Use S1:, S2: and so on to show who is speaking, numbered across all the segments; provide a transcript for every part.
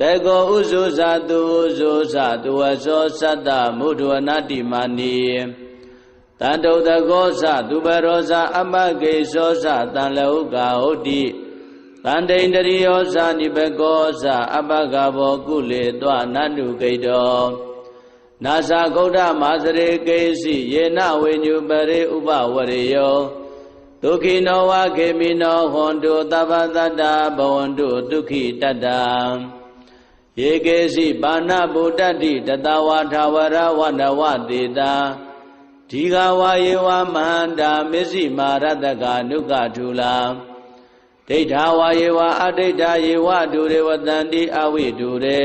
S1: တေကောဥဇုဇာတုဥဇုဇာတုဝသောသတ္တမုဒ္ဒဝနာတိမာနီတန္တုတကောဇသူပရောဇအမဂေသောဇတန်လဟုကာဟုတ်တိတန္တိန္တရိယောဇနိဘကောဇအပကဘောကုလေတောနန္တုကိတောနာဇာဂௌဒမာစရေကေစီယေနဝိညုပရိဥပဝရေယောဒုက္ခိနောဝခေမိနောဟွန်တုသဗ္ဗတတ္တဘဝန္တုဒုက္ခိတတ္တ ယေကေစီပါဏဗုဒ္ဓတိတတဝါထာဝရဝနဝတေတာဒီဃဝါယေဝမန္တာမစ္စည်းမာရတကနုကထူလာဒိဋ္ဌာဝါယေဝအဒိဋ္ဌာယေဝဒုရေဝတန္တိအဝိဒုရေ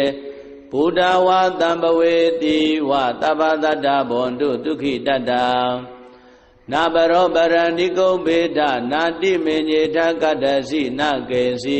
S1: ဘုဒ္ဓဝါတံပဝေတိဝတပ္ပတတ္တဘွန်တုဒုက္ခိတတ္တနာဘရောပရဏိကုံဘေဒနာတိမေညေထကတ္တစီနကေစီ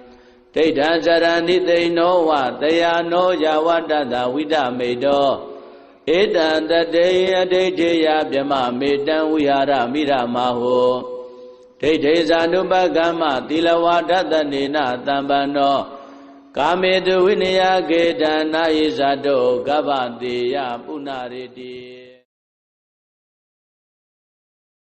S1: ဒိဋ္ဌံဇရဏိသိဏောဝတယာနောယဝတ္တတဝိဒမေတောဧတံတတေအဒိဋ္ဌိယဗြမမေတံဝိဟာရမိရမဟောဒိဋ္ဌိဇာနုပကမ္မသီလဝါဒတနေနတံပန္နောကာမေတုဝိနယကေတနာယိဇာတောကဗ္ဗတေယပုဏ္ဏရေတိ